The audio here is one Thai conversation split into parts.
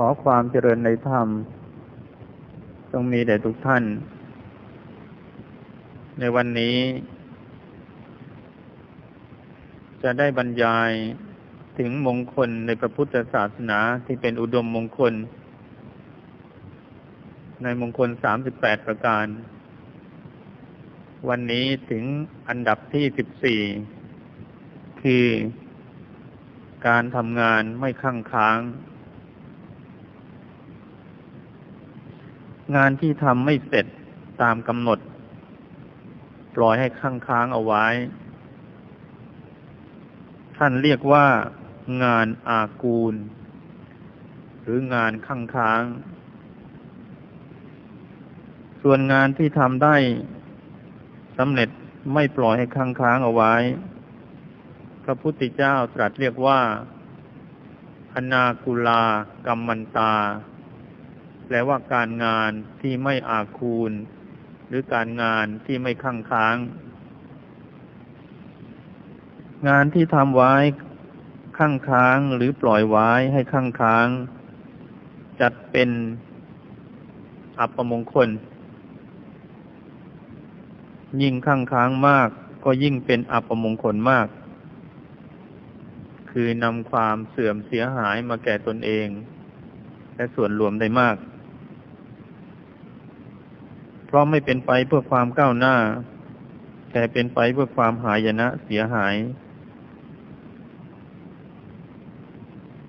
ขอความเจริญในธรรมจงมีแด่ทุกท่าน ในวันนี้ จะได้บรรยายถึงมงคลในพระพุทธศาสนาที่เป็นอุดมมงคล ในมงคลสามสิบแปดประการ วันนี้ถึงอันดับที่สิบสี่คือการทำงานไม่ข้างค้างง งานที่ทำไม่เสร็จตามกำหนดปล่อยให้ข้างค้างเอาไว้ ท่านเรียกว่างานอากูล หรืองานข้างค้าง ส่วนงานที่ทำได้สำเร็จไม่ปล่อยให้ข้างค้างเอาไว้ พระพุทธเจ้าตรัสเรียกว่าอนากุลากรรมันตา แปลว่าการงานที่ไม่อาคูล หรือการงานที่ไม่ข้างค้าง งานที่ทำไว้ข้างค้างหรือปล่อยไว้ให้ข้างค้าง จัดเป็นอัปมงคล ยิ่งข้างค้างมาก ก็ยิ่งเป็นอัปมงคลมาก คือนำความเสื่อมเสียหายมาแก่ตนเอง และส่วนรวมได้มาก เพราะไม่เป็นไปเพื่อความก้าวหน้า แต่เป็นไปเพื่อความหายนะเสียหาย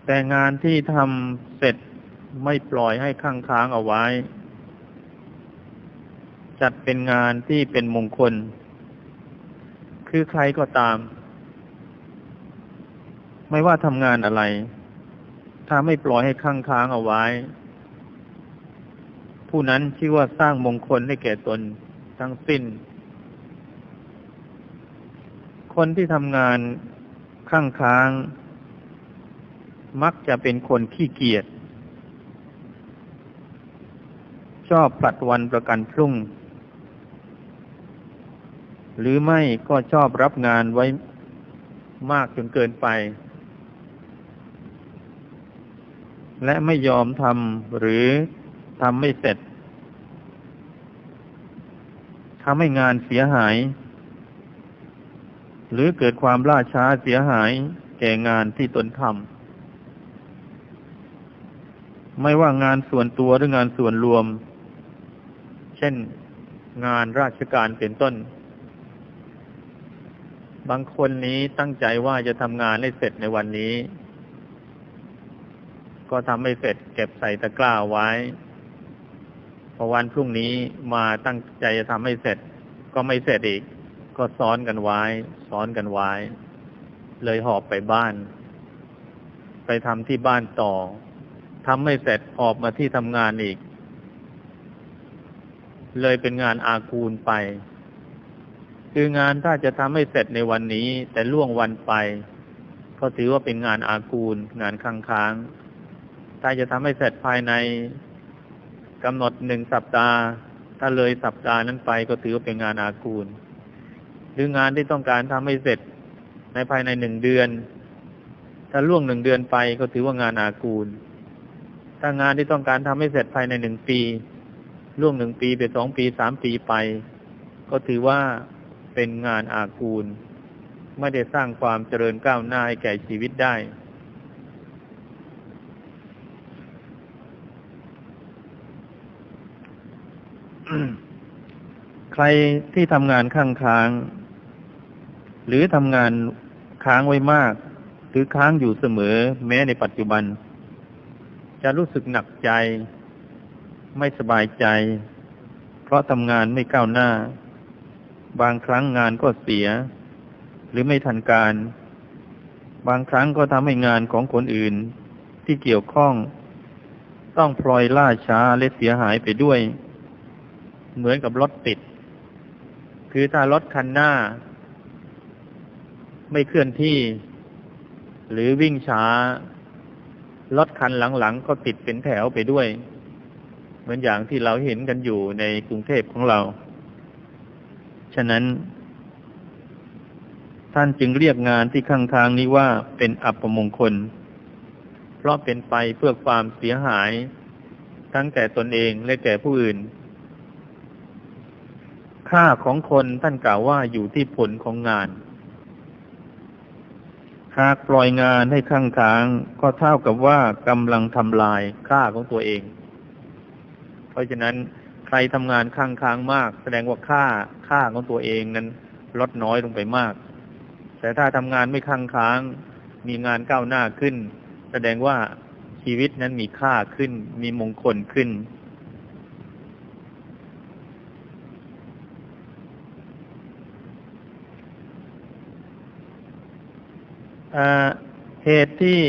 แต่งานที่ทำเสร็จไม่ปล่อยให้ค้างค้างเอาไว้ จัดเป็นงานที่เป็นมงคล คือใครก็ตาม ไม่ว่าทำงานอะไร ถ้าไม่ปล่อยให้ค้างค้างเอาไว้ ผู้นั้นชื่อว่าสร้างมงคลให้แก่ตนทั้งสิ้น คนที่ทำงานข้างค้าง มักจะเป็นคนขี้เกียจชอบผลัดวันประกันพรุ่ง หรือไม่ก็ชอบรับงานไว้มากจนเกินไป และไม่ยอมทำหรือทำไม่เสร็จ ทำให้งานเสียหาย หรือเกิดความล่าช้าเสียหาย แก่งานที่ตนทำไม่ว่างานส่วนตัวหรืองานส่วนรวม เช่นงานราชการเป็นต้น บางคนนี้ตั้งใจว่าจะทำงานให้เสร็จในวันนี้ ก็ทำไม่เสร็จเก็บใส่ตะกร้าไว้ พอวันพรุ่งนี้มาตั้งใจจะทำให้เสร็จ ก็ไม่เสร็จอีก ก็ซ้อนกันไว้ ซ้อนกันไว้ เลยหอบไปบ้าน ไปทำที่บ้านต่อทำไม่เสร็จหอบมาที่ทำงานอีก เลยเป็นงานอากูลไป คืองานถ้าจะทำให้เสร็จในวันนี้ แต่ล่วงวันไป ก็ถือว่าเป็นงานอากูล งานค้างค้างถ้าจะทำให้เสร็จภายใน กำหนดหนึ่งสัปดาห์ ถ้าเลยสัปดาห์นั้นไปก็ถือว่าเป็นงานอากูล หรืองานที่ต้องการทำให้เสร็จในภายในหนึ่งเดือน ถ้าล่วงหนึ่งเดือนไปก็ถือว่างานอากูล ถ้างานที่ต้องการทำให้เสร็จภายในหนึ่งปี ล่วงหนึ่งปีไปสองปีสามปีไป ก็ถือว่าเป็นงานอากูล ไม่ได้สร้างความเจริญก้าวหน้าให้แก่ชีวิตได้ ใครที่ทำงานข้างค้าง หรือทำงานค้างไว้มาก หรือค้างอยู่เสมอ แม้ในปัจจุบัน จะรู้สึกหนักใจ ไม่สบายใจ เพราะทำงานไม่ก้าวหน้า บางครั้งงานก็เสีย หรือไม่ทันการ บางครั้งก็ทำให้งานของคนอื่นที่เกี่ยวข้อง ต้องพลอยล่าช้าและเสียหายไปด้วย เหมือนกับรถติด คือถ้ารถคันหน้า ไม่เคลื่อนที่ หรือวิ่งช้ารถคันหลังๆ ก็ติดเป็นแถวไปด้วย เหมือนอย่างที่เราเห็นกันอยู่ในกรุงเทพของเรา ฉะนั้น ท่านจึงเรียกงานที่ข้างทางนี้ว่าเป็นอัปมงคล เพราะเป็นไปเพื่อความเสียหาย ทั้งแก่ตนเองและแก่ผู้อื่น ค่าของคนท่านกล่าวว่าอยู่ที่ผลของงาน หากปล่อยงานให้ข้างค้างก็เท่ากับว่ากำลังทำลายค่าของตัวเอง เพราะฉะนั้นใครทำงานข้างค้างมาก แสดงว่าค่าค่าของตัวเองนั้นลดน้อยลงไปมาก แต่ถ้าทำงานไม่ข้างค้าง มีงานก้าวหน้าขึ้น แสดงว่าชีวิตนั้นมีค่าขึ้น มีมงคลขึ้น เหตุที่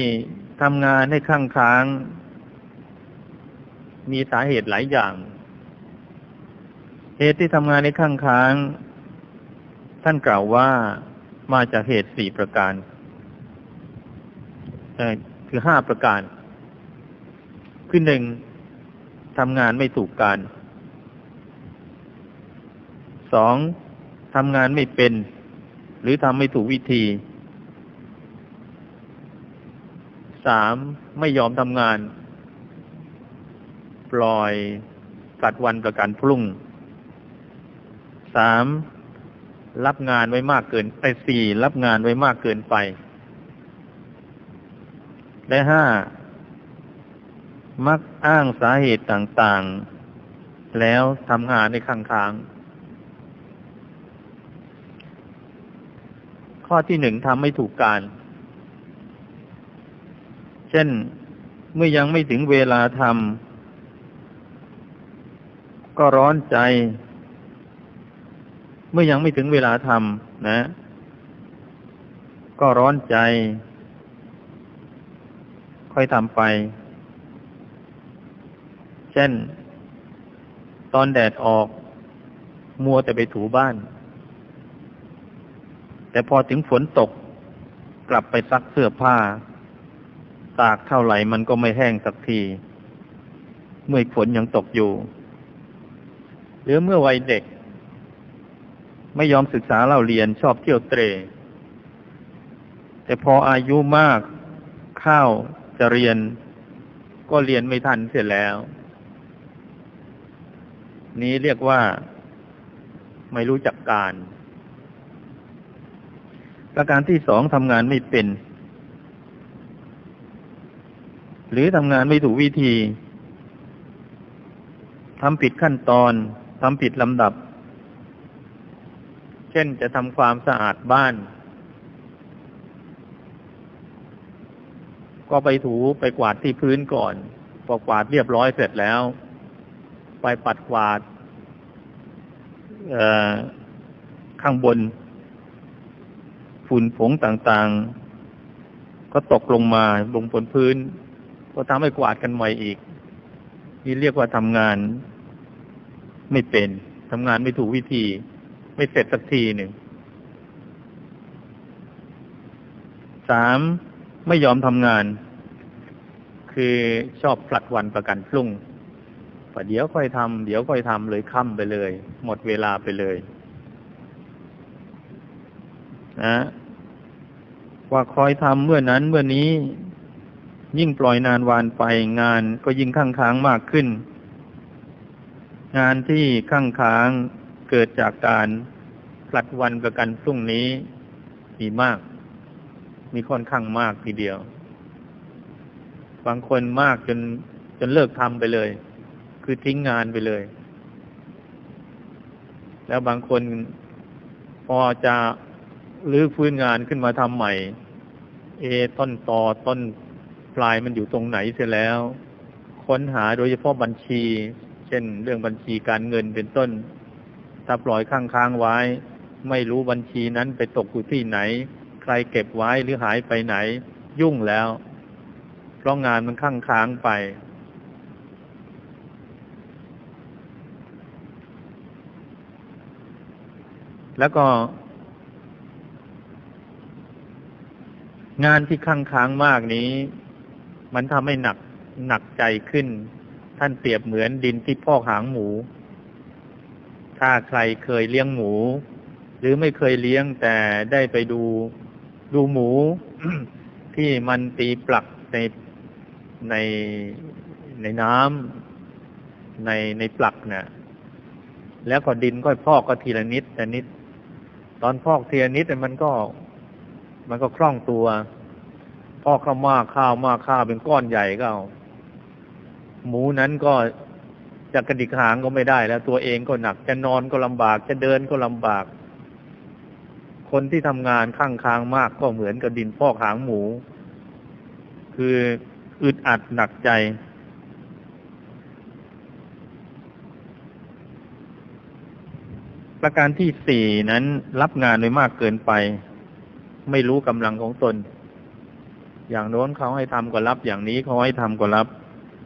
ทำงานให้ข้างค้าง มีสาเหตุหลายอย่าง เหตุที่ทำงานในข้างค้าง ท่านกล่าวว่ามาจากเหตุสี่ประการคือห้าประการ คือหนึ่งทำงานไม่ถูกการ สองทำงานไม่เป็น หรือทำไม่ถูกวิธี สามไม่ยอมทำงาน ปล่อยกัดวันประกันพรุ่งสามรับงานไว้มากเกินไปสี่รับงานไว้มากเกินไป และห้ามักอ้างสาเหตุต่างๆ แล้วทำงานในข้างค้างข้อที่หนึ่งทำไม่ถูกการ เช่นเมื่อยังไม่ถึงเวลาทำก็ร้อนใจ เมื่อยังไม่ถึงเวลาทำนะ ก็ร้อนใจ ค่อยทำไป เช่น ตอนแดดออก มัวแต่ไปถูบ้าน แต่พอถึงฝนตกกลับไปซักเสื้อผ้า ตากเท่าไหร่มันก็ไม่แห้งสักที เมื่อฝนยังตกอยู่ หรือเมื่อวัยเด็ก ไม่ยอมศึกษาเล่าเรียนชอบเที่ยวเตร แต่พออายุมากเข้าจะเรียน ก็เรียนไม่ทันเสร็จแล้ว นี้เรียกว่าไม่รู้จักการ ประการที่สองทำงานไม่เป็น หรือทำงานไม่ถูกวิธีทำผิดขั้นตอนทำผิดลำดับ เช่นจะทำความสะอาดบ้าน ก็ไปถูไปกวาดที่พื้นก่อนพอกวาดเรียบร้อยเสร็จแล้ว ไปปัดกวาดข้างบน ฝุ่นผงต่างๆ ก็ตกลงมาลงบนพื้น ก็ทำให้กวาดกันใหม่อีก นี่เรียกว่าทำงานไม่เป็นทำงานไม่ถูกวิธี ไม่เสร็จสักทีหนึ่งสามไม่ยอมทำงาน คือชอบผลัดวันประกันพรุ่งประเดี๋ยวค่อยทำเดี๋ยวค่อยทำเลยค่ำไปเลย หมดเวลาไปเลยนะว่าคอยทำเมื่อนั้นเมื่อนี้ ยิ่งปล่อยนานวานไปงานก็ยิ่งข้างค้างมากขึ้น งานที่ข้างค้างเกิดจากการผลัดวันประกันพรุ่งนี้มีมาก มีค่อนข้างมากทีเดียว บางคนมากจนจนเลิกทำไปเลย คือทิ้งงานไปเลย แล้วบางคนพอจะรื้อฟื้นงานขึ้นมาทำใหม่ เอต้นต่อต้น ลายมันอยู่ตรงไหนเสียแล้ว ค้นหาโดยเฉพาะบัญชี เช่น เรื่องบัญชีการเงินเป็นต้น ถ้าปล่อยค้างค้างไว้ ไม่รู้บัญชีนั้นไปตกอยู่ที่ไหน ใครเก็บไว้หรือหายไปไหน ยุ่งแล้ว เพราะงานมันค้างค้างไป แล้วก็งานที่ค้างค้างมากนี้ มันทำให้หนักหนักใจขึ้น ท่านเปรียบเหมือนดินที่พอกหางหมู ถ้าใครเคยเลี้ยงหมู หรือไม่เคยเลี้ยงแต่ได้ไปดูดูหมู ที่มันตีปลักในในในน้ำในในปลักเนะ่ยแล้วก็ดินก็พอกก็ทีละนิดแต่นิด ตอนพอกทีละนิดมันก็ มันก็คล่องตัว พอกข้าวมากข้าวมากข้าวเป็นก้อนใหญ่ก็เอาหมูนั้นก็จะกระดิกหางก็ไม่ได้แล้ว ตัวเองก็หนัก จะนอนก็ลำบาก จะเดินก็ลำบาก คนที่ทำงานข้างค้างมากก็เหมือนกับดินพอกหางหมู คืออึดอัดหนักใจ ประการที่สี่นั้นรับงานไว้มากเกินไป ไม่รู้กำลังของตน อย่างโน้นเขาให้ทำก็รับ อย่างนี้เขาให้ทำก็รับ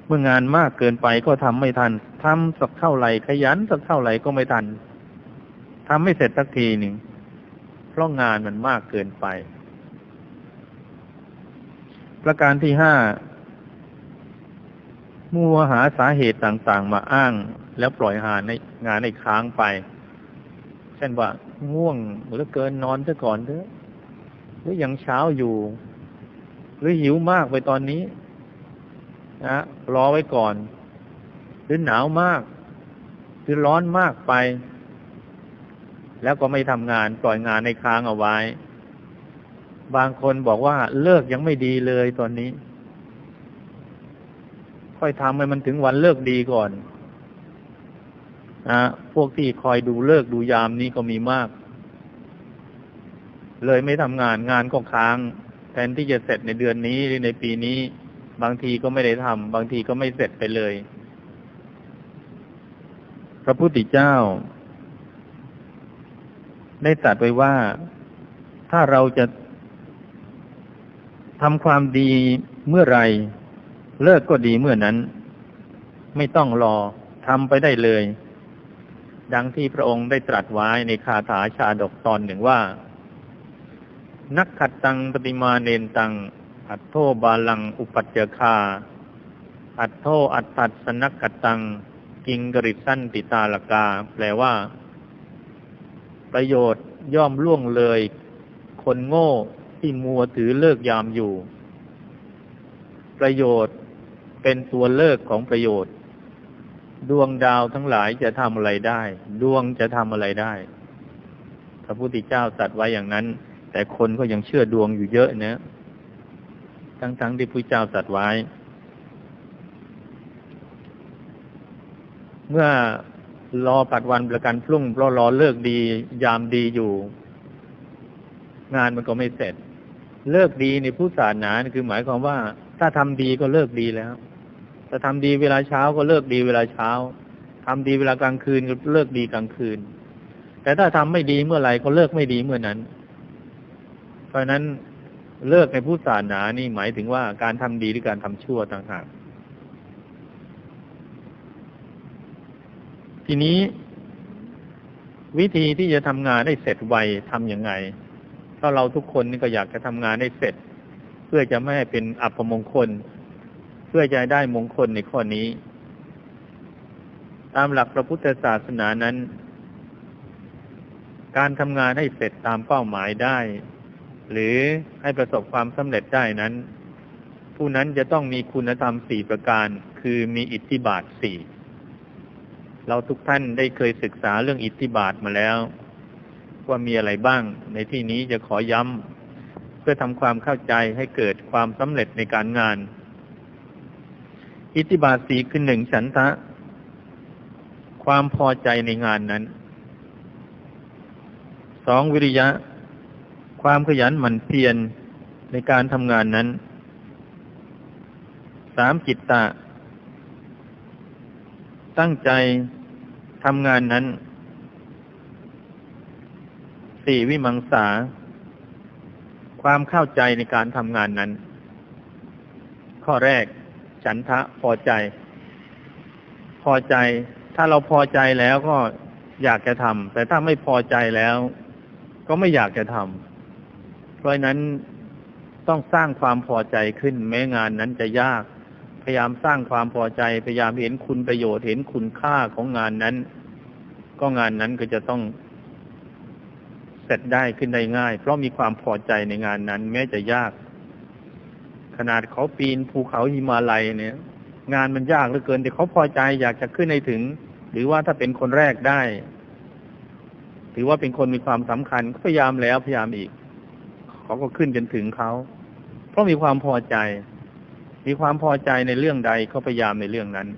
เมื่องานมากเกินไปก็ทำไม่ทันทำสักเท่าไหร่ขยันสักเท่าไหร่ก็ไม่ทันทำไม่เสร็จสักทีหนึ่งเพราะงานมันมากเกินไป ประการที่ห้ามัวหาสาเหตุต่างๆ มาอ้าง แล้วปล่อยหาในงานในค้างไป เช่นว่าง่วงหรือเกินนอนซะก่อนเถอะหรือยังเช้าอยู่ หรือหิวมากไปตอนนี้นะรอไว้ก่อน หรือหนาวมาก หรือร้อนมากไป แล้วก็ไม่ทำงานปล่อยงานในค้างเอาไว้ บางคนบอกว่าเลิกยังไม่ดีเลยตอนนี้ ค่อยทำให้มันถึงวันเลิกดีก่อนนะพวกที่คอยดูเลิกดูยามนี้ก็มีมาก เลยไม่ทำงานงานก็ค้าง แทนที่จะเสร็จในเดือนนี้หรือในปีนี้ บางทีก็ไม่ได้ทำบางทีก็ไม่เสร็จไปเลย พระพุทธเจ้า ได้ตรัสไว้ว่า ถ้าเราจะทำความดีเมื่อไร เลิกก็ดีเมื่อนั้น ไม่ต้องรอทำไปได้เลย ดังที่พระองค์ได้ตรัสไว้ในคาถาชาดกตอนหนึ่งว่า นักขัดตังปฏิมาเนนตัง อัตโทบาลังอุปัจเจคา อัตโทอัตตัดสนักกตัง กิงกริสั้นติตาลกา แปลว่า ประโยชน์ย่อมล่วงเลย คนโง่ที่มัวถือเลิกยามอยู่ ประโยชน์เป็นตัวเลิกของประโยชน์ ดวงดาวทั้งหลายจะทำอะไรได้ ดวงจะทำอะไรได้ พระพุทธเจ้าตัดไว้อย่างนั้น แต่คนก็ยังเชื่อดวงอยู่เยอะนะ ทั้งๆทที่พระเจ้าตรัสไว้ เมื่อรอปัดวันประกันพรุ่งเพราะรอเลิกดี ยามดีอยู่ งานมันก็ไม่เสร็จ เลิกดีในผู้ศาสนาคือหมายความว่า ถ้าทำดีก็เลิกดีแล้วถ้าทำดีเวลาเช้าก็เลิกดีเวลาเช้าทำดีเวลากลางคืนก็เลิกดีกลางคืน แต่ถ้าทำไม่ดีเมื่อไหร่ก็เลิกไม่ดีเมื่อนั้น ราะนั้นเลิกในผู้ศาสนานี่หมายถึงว่าการทำดีหรือการทำชั่วต่างหากทีนี้วิธีที่จะทำงานได้เสร็จไวทำยังไงเพราะเราทุกคนนี่ก็อยากจะทำงานได้เสร็จ เพื่อจะไม่ให้เป็นอัปมงคล เพื่อจะได้มงคลในข้อนี้ ตามหลักพระพุทธศาสนานั้น การทำงานให้เสร็จตามเป้าหมายได้ หรือให้ประสบความสำเร็จได้นั้น ผู้นั้นจะต้องมีคุณธรรมสี่ประการ คือมีอิทธิบาทสี่เราทุกท่านได้เคยศึกษาเรื่องอิทธิบาทมาแล้ว ว่ามีอะไรบ้าง ในที่นี้จะขอย้ำเพื่อทำความเข้าใจให้เกิดความสำเร็จในการงาน อิทธิบาทสีคือหนึ่งฉันทะ ความพอใจในงานนั้นสองวิริยะ ความขยันหมั่นเพียรในการทำงานนั้น สามจิตตะ ตั้งใจทำงานนั้น สี่วิมังสา ความเข้าใจในการทำงานนั้น ข้อแรก ฉันทะพอใจ พอใจ ถ้าเราพอใจแล้วก็อยากจะทำแต่ถ้าไม่พอใจแล้ว ก็ไม่อยากจะทำ ราะนั้นต้องสร้างความพอใจขึ้น แม้งานนั้นจะยาก พยายามสร้างความพอใจ พยายามเห็นคุณประโยชน์เห็นคุณค่าของงานนั้น ก็งานนั้นก็จะต้องเสร็จได้ขึ้นได้ง่าย เพราะมีความพอใจในงานนั้น แม้จะยาก ขนาดเขาปีนภูเขาหิมาลัยเนี่ย งานมันยากเหลือเกิน แต่เขาพอใจอยากจะขึ้นให้ถึง หรือว่าถ้าเป็นคนแรกได้ ถือว่าเป็นคนมีความสำคัญก็พยายามแล้วพยายามอีก เขาก็ขึ้นจนถึงเขา เพราะมีความพอใจ มีความพอใจในเรื่องใดเขาพยายามในเรื่องนั้น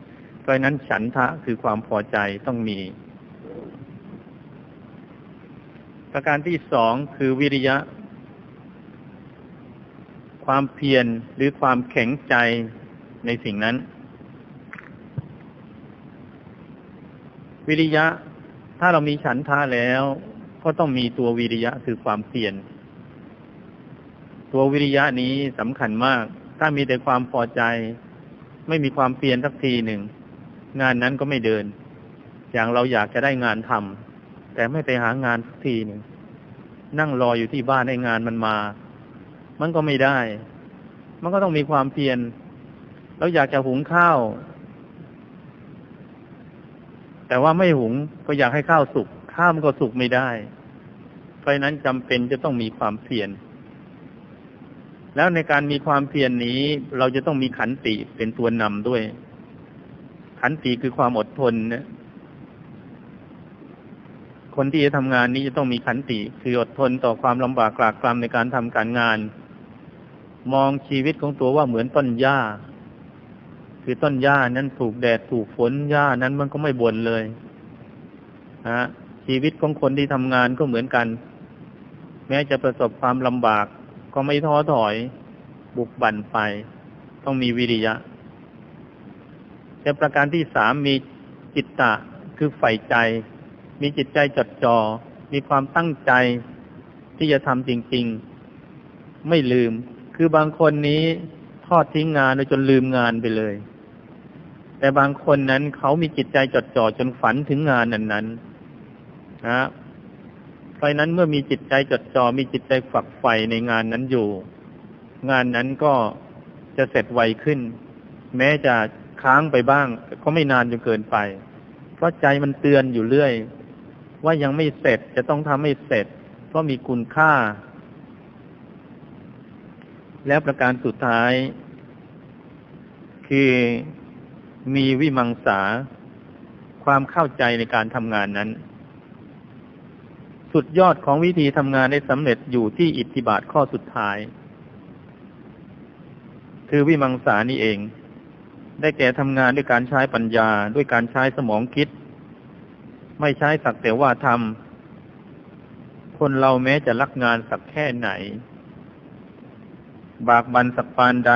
เพราะนั้นฉันทะคือความพอใจต้องมี ประการที่สองคือวิริยะ ความเพียรหรือความแข็งใจในสิ่งนั้น วิริยะถ้าเรามีฉันทะแล้ว ก็ต้องมีตัววิริยะคือความเพียร ตัววิริยะนี้สำคัญมาก ถ้ามีแต่ความพอใจ ไม่มีความเพียรสักทีหนึ่ง งานนั้นก็ไม่เดิน อย่างเราอยากจะได้งานทำแต่ไม่ไปหางานสักทีหนึ่ง นั่งรออยู่ที่บ้านให้งานมันมา มันก็ไม่ได้ มันก็ต้องมีความเพียรเราอยากจะหุงข้าว แต่ว่าไม่หุงก็อยากให้ข้าวสุกข้าวมันก็สุกไม่ได้ เพราะนั้นจำเป็นจะต้องมีความเพียร แล้วในการมีความเพียรนนี้เราจะต้องมีขันติเป็นตัวนำด้วย ขันติคือความอดทนนะคนที่จะทำงานนี้จะต้องมีขันติ คืออดทนต่อความลำบากกลากกลำในการทำการงาน มองชีวิตของตัวว่าเหมือนต้นหญ้า คือต้นหญ้านั้นถูกแดดถูกฝนหญ้านั้นมันก็ไม่บ่นเลยฮะชีวิตของคนที่ทำงานก็เหมือนกัน แม้จะประสบความลำบาก ก็ไม่ท้อถอย บุกบั่นไป ต้องมีวิริยะแต่ประการที่สามมีจิตตะคือใฝ่ใจ มีจิตใจจดจอ่อมีความตั้งใจที่จะทำจริง ๆ ไม่ลืม คือบางคนนี้ทอดทิ้งงานจนลืมงานไปเลย แต่บางคนนั้นเขามีจิตใจจดจ่อจนฝันถึงงานนั้นๆนะ เพราะนั้นเมื่อมีจิตใจจดจอ่อมีจิตใจฝักใฝ่ในงานนั้นอยู่ งานนั้นก็จะเสร็จไวขึ้น แม้จะค้างไปบ้าง ก็ไม่นานจนเกินไป เพราะใจมันเตือนอยู่เรื่อย ว่ายังไม่เสร็จจะต้องทำให้เสร็จ เพราะมีคุณค่า แล้วประการสุดท้าย คือมีวิมังสาความเข้าใจในการทำงานนั้น สุดยอดของวิธีทำงานได้สำเร็จอยู่ที่อิทธิบาทข้อสุดท้าย คือวิมังสานี่เอง ได้แก่ทำงานด้วยการใช้ปัญญา ด้วยการใช้สมองคิด ไม่ใช้สักแต่ว่าทำคนเราแม้จะรักงานสักแค่ไหน บากบันสักปานใด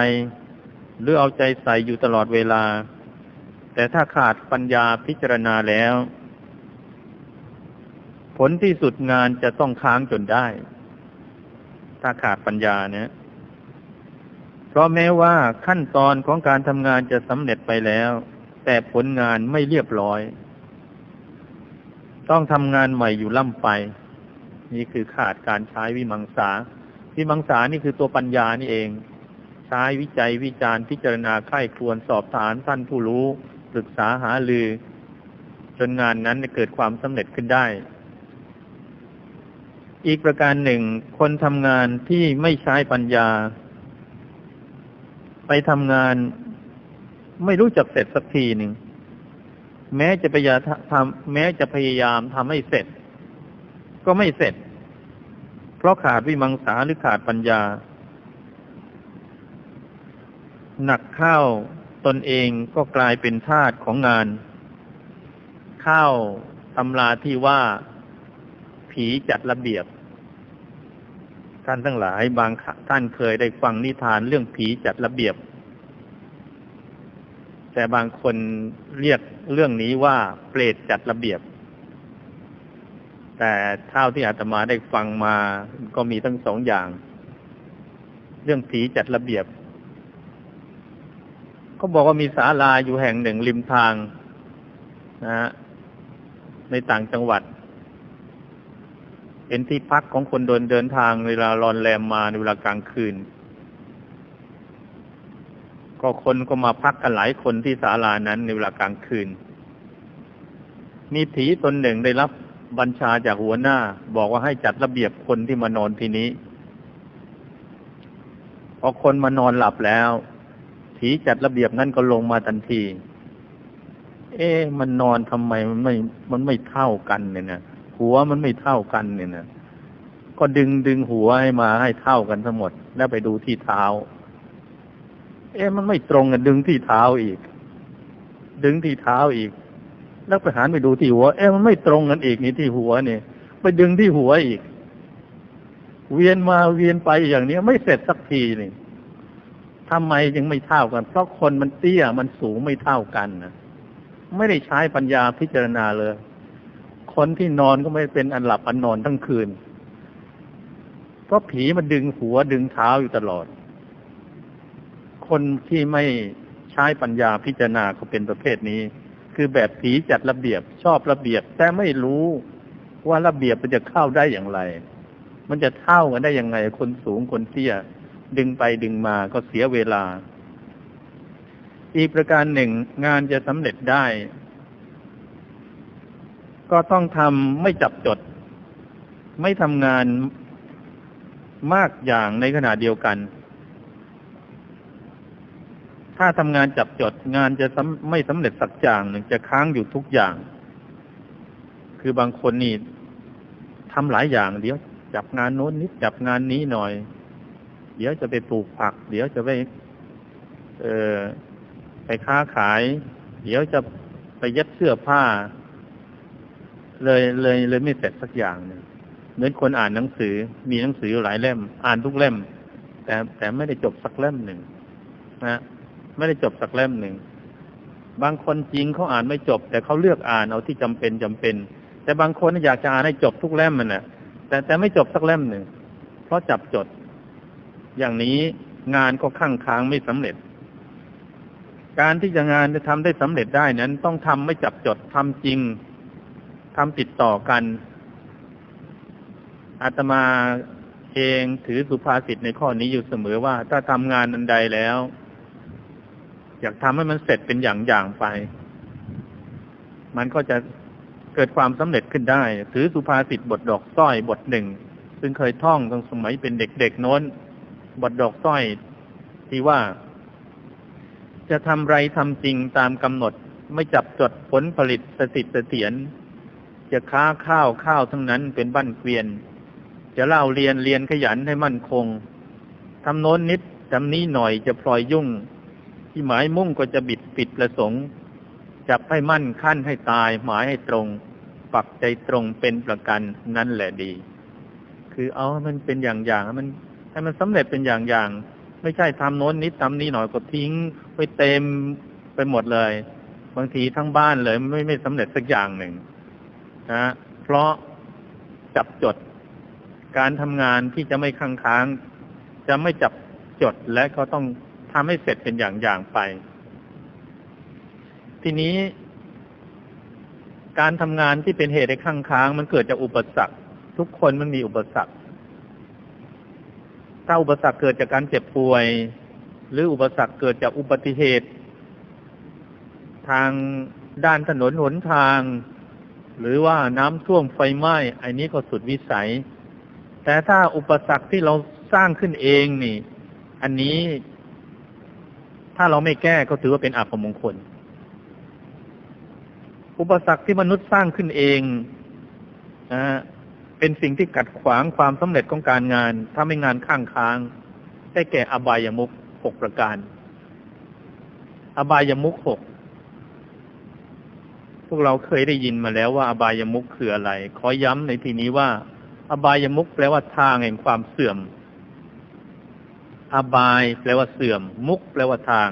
หรือเอาใจใส่อยู่ตลอดเวลา แต่ถ้าขาดปัญญาพิจารณาแล้ว ผลที่สุดงานจะต้องค้างจนได้ ถ้าขาดปัญญาเนี่ย เพราะแม้ว่าขั้นตอนของการทำงานจะสำเร็จไปแล้ว แต่ผลงานไม่เรียบร้อย ต้องทำงานใหม่อยู่ล่ำไป นี่คือขาดการใช้วิมังสาวิมังสานี่คือตัวปัญญานี่เอง ใช้วิจัยวิจารณ์พิจารณาไข้ควรสอบถามท่านผู้รู้ปรึกษาหาลือ จนงานนั้นเกิดความสำเร็จขึ้นได้ อีกประการหนึ่ง คนทำงานที่ไม่ใช้ปัญญา ไปทำงานไม่รู้จักเสร็จสักทีหนึ่ง แม้จะพยายามทำแม้จะพยายามทำให้เสร็จ ก็ไม่เสร็จ เพราะขาดวิมังสาหรือขาดปัญญา หนักเข้าตนเองก็กลายเป็นทาสของงานเข้าตำราที่ว่า ผีจัดระเบียบ ท่านทั้งหลายบางท่านเคยได้ฟังนิทานเรื่องผีจัดระเบียบ แต่บางคนเรียกเรื่องนี้ว่าเปรตจัดระเบียบ แต่เท่าที่อาตมาได้ฟังมาก็มีทั้งสองอย่าง เรื่องผีจัดระเบียบเขาบอกว่ามีศาลาอยู่แห่งหนึ่งริมทางนะฮะในต่างจังหวัด เป็นที่พักของคนเดินเดินทางเวลารอนแรมมาในเวลากลางคืน ก็คนก็มาพักกันหลายคนที่ศาลานั้นในเวลากลางคืน มีผีตนหนึ่งได้รับบัญชาจากหัวหน้า บอกว่าให้จัดระเบียบคนที่มานอนที่นี้พอคนมานอนหลับแล้ว ผีจัดระเบียบนั้นก็ลงมาทันที เอ๊ะมันนอนทำไมมันไม่ มันไม่เท่ากันเนี่ยนะ หัวมันไม่เท่ากันเนี่ยนะก็ดึงดึงหัวให้มาให้เท่ากันทั้งหมด แล้วไปดูที่เท้า เอ๊ะมันไม่ตรงกันดึงที่เท้าอีก ดึงที่เท้าอีก แล้วไปหันไปดูที่หัว เอ๊ะมันไม่ตรงกันอีกนี่ที่หัวเนี่ยไปดึงที่หัวอีก เวียนมาเวียนไปอย่างนี้ไม่เสร็จสักทีนี่ทำไมยังไม่เท่ากัน เพราะคนมันเตี้ยมันสูงไม่เท่ากันนะไม่ได้ใช้ปัญญาพิจารณาเลย คนที่นอนก็ไม่เป็นอันหลับอันนอนทั้งคืน เพราะผีมันดึงหัวดึงเท้าอยู่ตลอด คนที่ไม่ใช้ปัญญาพิจารณาก็เป็นประเภทนี้ คือแบบผีจัดระเบียบชอบระเบียบ แต่ไม่รู้ว่าระเบียบมันจะเข้าได้อย่างไร มันจะเท่ากันได้ยังไง คนสูงคนเตี้ยดึงไปดึงมาก็เสียเวลา อีกประการหนึ่งงานจะสำเร็จได้ ก็ต้องทำไม่จับจด ไม่ทำงานมากอย่างในขณะเดียวกัน ถ้าทำงานจับจดงานจะไม่สำเร็จสักอย่างหนึ่งจะค้างอยู่ทุกอย่าง คือบางคนนี่ทำหลายอย่างเดี๋ยวจับงานโน้นนิดจับงานนี้หน่อย เดี๋ยวจะไปปลูกผัก เดี๋ยวจะไปเออไปค้าขาย เดี๋ยวจะไปเย็ดเสื้อผ้า เลยเลยเลยไม่เสร็จสักอย่างหนึ่งเหมือนคนอ่านหนังสือ มีหนังสือหลายเล่ม อ่านทุกเล่ม แต่แต่ไม่ได้จบสักเล่มหนึ่งนะไม่ได้จบสักเล่มหนึ่งบางคนจริงเขาอ่านไม่จบ แต่เขาเลือกอ่านเอาที่จำเป็นจำเป็น แต่บางคนอยากจะอ่านให้จบทุกเล่มมันน่ะ แต่แต่ไม่จบสักเล่มหนึ่งเพราะจับจด อย่างนี้งานก็ข้างค้างไม่สำเร็จ การที่จะงานจะทำได้สำเร็จได้นั้น ต้องทำไม่จับจดทำจริง ทำติดต่อกันอาตมาเองถือสุภาษิตในข้อนี้อยู่เสมอว่า ถ้าทำงานอันใดแล้ว อยากทำให้มันเสร็จเป็นอย่างๆไป มันก็จะเกิดความสำเร็จขึ้นได้ ถือสุภาษิตบทดอกสร้อยบทหนึ่ง ซึ่งเคยท่องตั้งสมัยเป็นเด็กๆโน้น บทดอกสร้อย ที่ว่า จะทำไรทำจริงตามกำหนด ไม่จับจดผลผลิตสติเสถียร จะค้าข้าวข้าวทั้งนั้นเป็นบ้านเกวียน จะเล่าเรียนเรียนขยันให้มั่นคงทำโน้นนิดทำนี้หน่อยจะพลอยยุ่ง ที่หมายมุ่งก็จะบิดปิดประสงค์จับให้มั่นขั้นให้ตาย หมายให้ตรง ปักใจตรงเป็นประกันนั่นแหละดี คือเอาให้มันเป็นอย่างอย่างมันให้มันสำเร็จเป็นอย่างอย่างไม่ใช่ทำโน้นนิดทำนี้หน่อยก็ทิ้งไปเต็มไปหมดเลย บางทีทั้งบ้านเลยไม่ไม่สำเร็จสักอย่างหนึ่ง นะเพราะจับจดการทำงานที่จะไม่ค้างค้าง จะไม่จับจดและก็ต้องทำให้เสร็จเป็นอย่างอย่างไป ทีนี้ การทำงานที่เป็นเหตุให้ค้างค้าง มันเกิดจากอุปสรรค ทุกคนมันมีอุปสรรค ถ้าอุปสรรคเกิดจากการเจ็บป่วย หรืออุปสรรคเกิดจากอุบัติเหตุ ทางด้านถนนหนทาง หรือว่าน้ำท่วมไฟไหม้อันนี้ก็สุดวิสัย แต่ถ้าอุปสรรคที่เราสร้างขึ้นเองนี่ อันนี้ ถ้าเราไม่แก้ก็ถือว่าเป็นอัปมงคล อุปสรรคที่มนุษย์สร้างขึ้นเองนะเป็นสิ่งที่กัดขวางความสำเร็จของการงานถ้าไม่งานข้างค้าง ได้แก่อบายามุขหกประการ อบายามุขหก พวกเราเคยได้ยินมาแล้วว่าอบายามุขคืออะไร ขอย้ำในที่นี้ว่า อบายามุขแปลว่าทางแห่งความเสื่อม อบายแปลว่าเสื่อม มุขแปลว่าทาง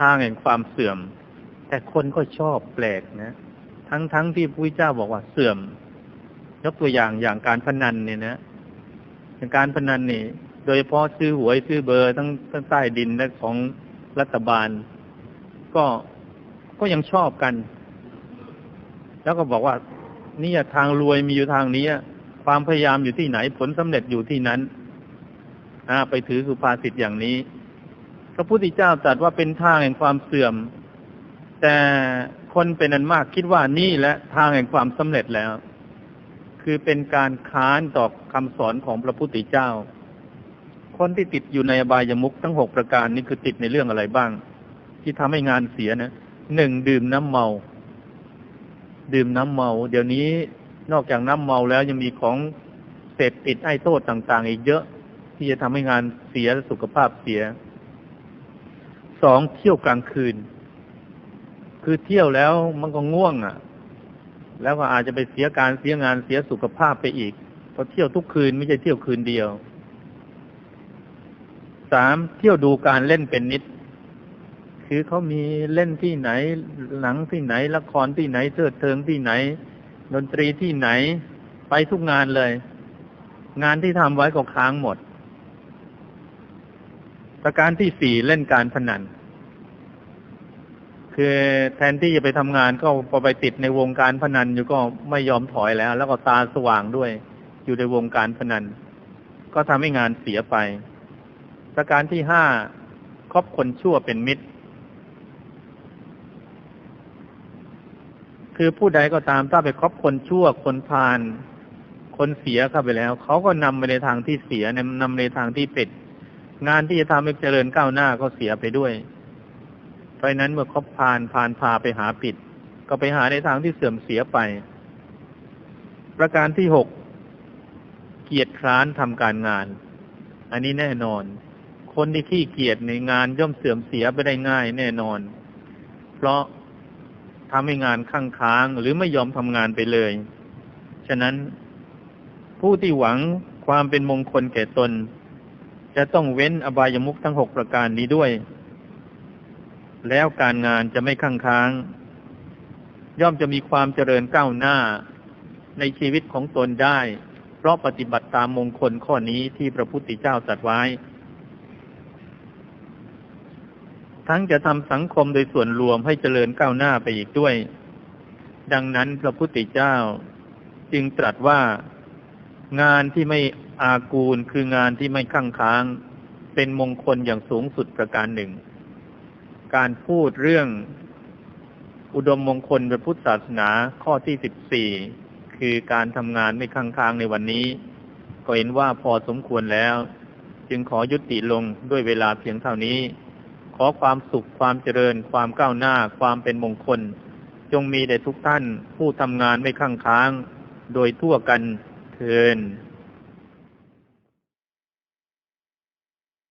ทางแห่งความเสื่อม แต่คนก็ชอบแปลกนะ ทั้งๆทที่พระพุทธเจ้าบอกว่าเสื่อม ยกตัวอย่างอย่างการพนันเนี่ยนะอย่างการพนันนี่ โดยเฉพาะซื้อหวยซื้อเบอร์ทั้งทั้งใต้ดินและของรัฐบาล ก็ก็ยังชอบกัน แล้วก็บอกว่านี่ทางรวยมีอยู่ทางนี้ความพยายามอยู่ที่ไหน ผลสำเร็จอยู่ที่นั้นไปถือสุภาษิตอย่างนี้ พระพุทธเจ้าตรัสว่าเป็นทางแห่งความเสื่อม แต่คนเป็นอันมากคิดว่านี่และทางแห่งความสำเร็จแล้ว คือเป็นการค้านต่อคำสอนของพระพุทธเจ้า คนที่ติดอยู่ในอบายมุขทั้งหกประการนี้คือติดในเรื่องอะไรบ้าง ที่ทำให้งานเสียนะหนึ่งดื่มน้ำเมา ดื่มน้ำเมา เดี๋ยวนี้นอกจากน้ำเมาแล้วยังมีของเสพติดไอ้โทษต่าง ๆ อีกเยอะ ที่จะทำให้งานเสียสุขภาพเสียสองเที่ยวกลางคืน คือเที่ยวแล้วมันก็ง่วง อะ แล้วก็อาจจะไปเสียการเสียงานเสียสุขภาพไปอีกเพราะเที่ยวทุกคืนไม่ใช่เที่ยวคืนเดียวสามเที่ยวดูการเล่นเป็นนิด คือเขามีเล่นที่ไหน หนังที่ไหน ละครที่ไหนเทิดเทิงที่ไหน ดนตรีที่ไหน ไปทุกงานเลย งานที่ทำไว้ก็ค้างหมด ประการที่สี่เล่นการพนัน คือแทนที่จะไปทำงานก็พอไปติดในวงการพนันอยู่ก็ไม่ยอมถอยแล้ว แล้วก็ตาสว่างด้วย อยู่ในวงการพนัน ก็ทำให้งานเสียไป ประการที่ห้าคบคนชั่วเป็นมิตร คือผู้ใดก็ตามถ้าไปคบคนชั่วคนพาลคนเสียเข้าไปแล้ว เขาก็นำไปในทางที่เสียนำในทางที่ปิด งานที่จะทำให้เจริญก้าวหน้าก็เสียไปด้วย เพราะนั้นเมื่อคบพานพานพาไปหาปิด ก็ไปหาในทางที่เสื่อมเสียไป ประการที่หกเกียรติคร้านทำการงาน อันนี้แน่นอน คนที่ขี้เกียจในงานย่อมเสื่อมเสียไปได้ง่ายแน่นอน เพราะ ทำให้งานข้างค้าง หรือไม่ยอมทำงานไปเลย ฉะนั้นผู้ที่หวังความเป็นมงคลแก่ตน จะต้องเว้นอบายมุขทั้งหกประการนี้ด้วย แล้วการงานจะไม่ข้างค้าง ย่อมจะมีความเจริญก้าวหน้าในชีวิตของตนได้ เพราะปฏิบัติตามมงคลข้อนี้ที่พระพุทธเจ้าตรัสไว้ ทั้งจะทำสังคมโดยส่วนรวมให้เจริญก้าวหน้าไปอีกด้วย ดังนั้นพระพุทธเจ้าจึงตรัสว่างานที่ไม่อากูลคืองานที่ไม่ข้างค้าง เป็นมงคลอย่างสูงสุดประการหนึ่ง การพูดเรื่องอุดมมงคลพระพุทธศาสนาข้อที่สิบสี่คือการทำงานไม่ข้างค้างในวันนี้ ก็เห็นว่าพอสมควรแล้ว จึงขอยุติลงด้วยเวลาเพียงเท่านี้ ขอความสุขความเจริญ ความก้าวหน้า ความเป็นมงคล จงมีแด่ทุกท่านผู้ทำงานไม่ข้างค้าง โดยทั่วกันเทิน